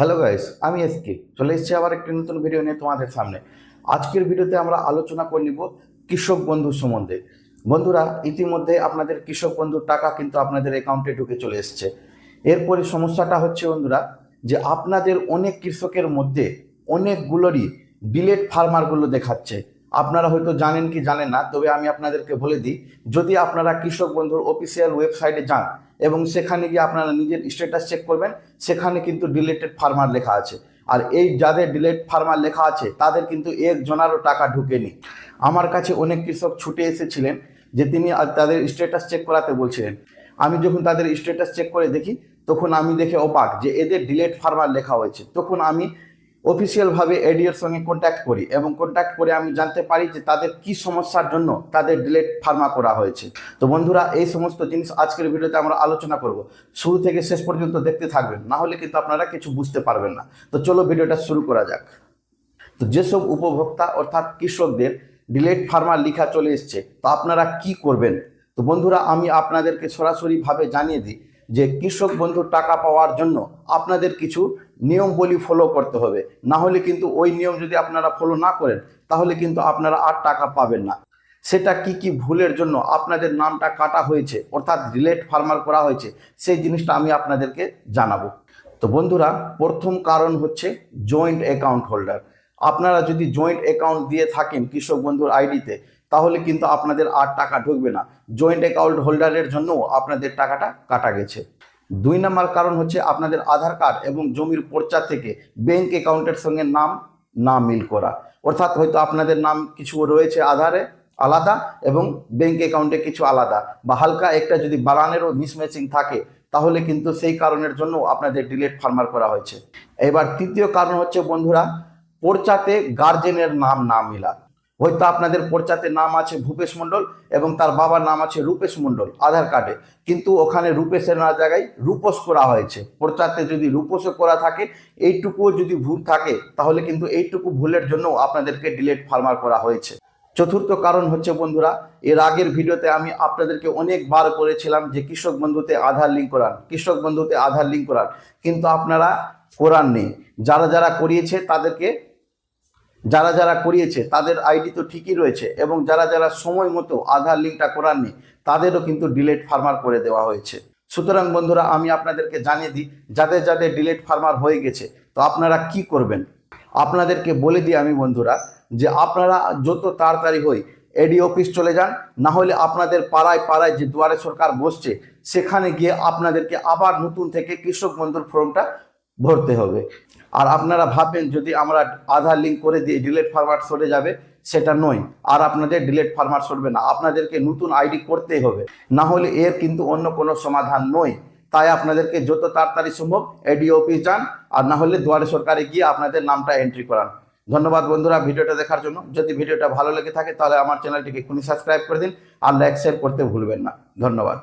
Hello guys আমি SK চলে এসেছি আবার একটি নতুন ভিডিও নিয়ে তোমাদের সামনে। আজকের ভিডিওতে আমরা আলোচনা করে নিব কৃষক বন্ধু সম্বন্ধে। বন্ধুরা, ইতিমধ্যে আপনাদের কৃষক বন্ধুর টাকা কিন্তু আপনাদের অ্যাকাউন্টে ঢুকে চলে এসছে। এরপরে সমস্যাটা হচ্ছে বন্ধুরা, যে আপনাদের অনেক কৃষকের মধ্যে অনেকগুলোরই বিলেট ফার্মারগুলো দেখাচ্ছে। আপনারা হয়তো জানেন কি জানেন না, তবে আমি আপনাদেরকে বলে দিই, যদি আপনারা কৃষক বন্ধুর অফিসিয়াল ওয়েবসাইটে যান এবং সেখানে গিয়ে আপনারা নিজের স্ট্যাটাস চেক করবেন, সেখানে কিন্তু ডিলেটেড ফার্মার লেখা আছে। আর এই যাদের ডিলেট ফার্মার লেখা আছে, তাদের কিন্তু এক জনারও টাকা ঢুকেনি। আমার কাছে অনেক কৃষক ছুটে এসেছিলেন যে তিনি তাদের স্ট্যাটাস চেক করাতে বলছিলেন। আমি যখন তাদের স্ট্যাটাস চেক করে দেখি, তখন আমি দেখে অবাক যে এদের ডিলেট ফার্মার লেখা হয়েছে। তখন আমি অফিসিয়ালভাবে এডিওর সঙ্গে কন্ট্যাক্ট করি এবং কন্ট্যাক্ট করে আমি জানতে পারি যে তাদের কি সমস্যার জন্য তাদের ডিলেট ফার্মা করা হয়েছে। তো বন্ধুরা, এই সমস্ত জিনিস আজকের ভিডিওতে আমরা আলোচনা করব। শুরু থেকে শেষ পর্যন্ত দেখতে থাকবেন, না হলে কিন্তু আপনারা কিছু বুঝতে পারবেন না। তো চলো ভিডিওটা শুরু করা যাক। তো যেসব উপভোক্তা অর্থাৎ কৃষকদের ডিলেট ফার্মার লেখা চলে এসছে, তো আপনারা কি করবেন? তো বন্ধুরা, আমি আপনাদেরকে সরাসরিভাবে জানিয়ে দিই যে কৃষক বন্ধুর টাকা পাওয়ার জন্য আপনাদের কিছু নিয়মবলী ফলো করতে হবে। না হলে কিন্তু ওই নিয়ম যদি আপনারা ফলো না করেন, তাহলে কিন্তু আপনারা আর টাকা পাবেন না। সেটা কি কি ভুলের জন্য আপনাদের নামটা কাটা হয়েছে, অর্থাৎ রিলেট ফার্মার করা হয়েছে, সেই জিনিসটা আমি আপনাদেরকে জানাব। তো বন্ধুরা, প্রথম কারণ হচ্ছে জয়েন্ট অ্যাকাউন্ট হোল্ডার আপনারা যদি জয়েন্ট অ্যাকাউন্ট দিয়ে থাকেন কৃষক বন্ধুর আইডিতে তাহলে কিন্তু আপনাদের আর টাকা ঢুকবে না। জয়েন্ট অ্যাকাউন্ট হোল্ডারের জন্যও আপনাদের টাকাটা কাটা গেছে। দুই নম্বর কারণ হচ্ছে আপনাদের আধার কার্ড এবং জমির পর্চা থেকে ব্যাংক অ্যাকাউন্টের সঙ্গে নাম না মিল করা। অর্থাৎ হয়তো আপনাদের নাম কিছু রয়েছে আধারে আলাদা এবং ব্যাংক অ্যাকাউন্টে কিছু আলাদা বা হালকা একটা যদি বালানেরও মিসম্যাচিং থাকে, তাহলে কিন্তু সেই কারণের জন্য আপনাদের ডিলেট ফার্মার করা হয়েছে। এবার তৃতীয় কারণ হচ্ছে বন্ধুরা, পর্চাতে গার্জেনের নাম না মিলা। হয়তো আপনাদের পর্চাতে নাম আছে ভূপেশ মণ্ডল এবং তার বাবার নাম আছে রূপেশ মণ্ডল, আধার কার্ডে। কিন্তু ওখানে রূপেশের না জায়গায় রূপস করা হয়েছে। পর্চাতে যদি রূপসও করা থাকে, এইটুকুও যদি ভুল থাকে, তাহলে কিন্তু এইটুকু ভুলের জন্য আপনাদেরকে ডিলেট ফার্মার করা হয়েছে। চতুর্থ কারণ হচ্ছে বন্ধুরা, এর আগের ভিডিওতে আমি আপনাদেরকে অনেকবার করেছিলাম যে কৃষক বন্ধুতে আধার লিঙ্ক করান, কৃষক বন্ধুতে আধার লিঙ্ক করান। কিন্তু আপনারা করান নেই যারা যারা করিয়েছে তাদেরকে যারা যারা করিয়েছে, তাদের আইডি তো ঠিকই রয়েছে এবং যারা যারা সময় মতো আধার লিঙ্কটা করাননি, তাদেরও কিন্তু ডিলেট ফার্মার করে দেওয়া হয়েছে। সুতরাং বন্ধুরা, আমি আপনাদেরকে জানিয়ে দিই, যাদের যাদের ডিলেট ফার্মার হয়ে গেছে, তো আপনারা কি করবেন? আপনাদেরকে বলে দিই আমি বন্ধুরা, যে আপনারা যত তাড়াতাড়ি হই এডি অফিস চলে যান, না হলে আপনাদের পাড়ায় পাড়ায় যে দুয়ারে সরকার বসছে, সেখানে গিয়ে আপনাদেরকে আবার নতুন থেকে কৃষক বন্ধুর ফর্মটা ভরতে হবে। আর আপনারা ভাববেন, যদি আমরা আধার লিঙ্ক করে দিয়ে ডিলেট ফার্মার সরে যাবে, সেটা নয়। আর আপনাদের ডিলেট ফার্মার সরবে না। আপনাদেরকে নতুন আইডি করতেই হবে। না হলে এর কিন্তু অন্য কোনো সমাধান নয়। তাই আপনাদেরকে যত তাড়াতাড়ি সম্ভব এডি অফিস যান, আর না হলে দুয়ারে সরকারে গিয়ে আপনাদের নামটা এন্ট্রি করান। ধন্যবাদ বন্ধুরা ভিডিওটা দেখার জন্য। যদি ভিডিওটা ভালো লেগে থাকে, তাহলে আমার চ্যানেলটিকে এক্ষুনি সাবস্ক্রাইব করে দিন, আর লাইক শেয়ার করতে ভুলবেন না। ধন্যবাদ।